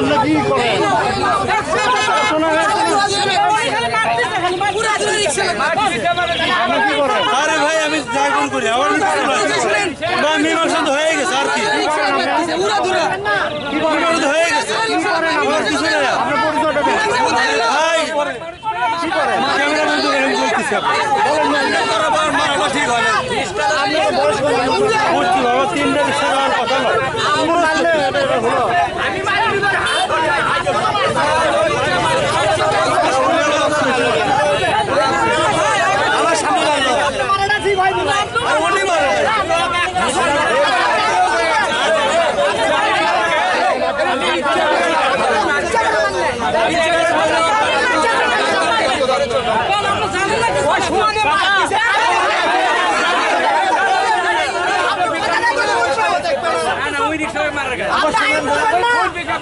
আপনি কি করেন আপনি কি করেন আরে ভাই আমি ড্রাইভার করি আমার বা মীমাংসা তো হয়ে গেছে আর কি? মীমাংসা হয়ে গেছে। আমার কিছু নেই। ভাই ক্যামেরা বন্ধ ঠিক হয় না। প্রশাসনের লোক থেকে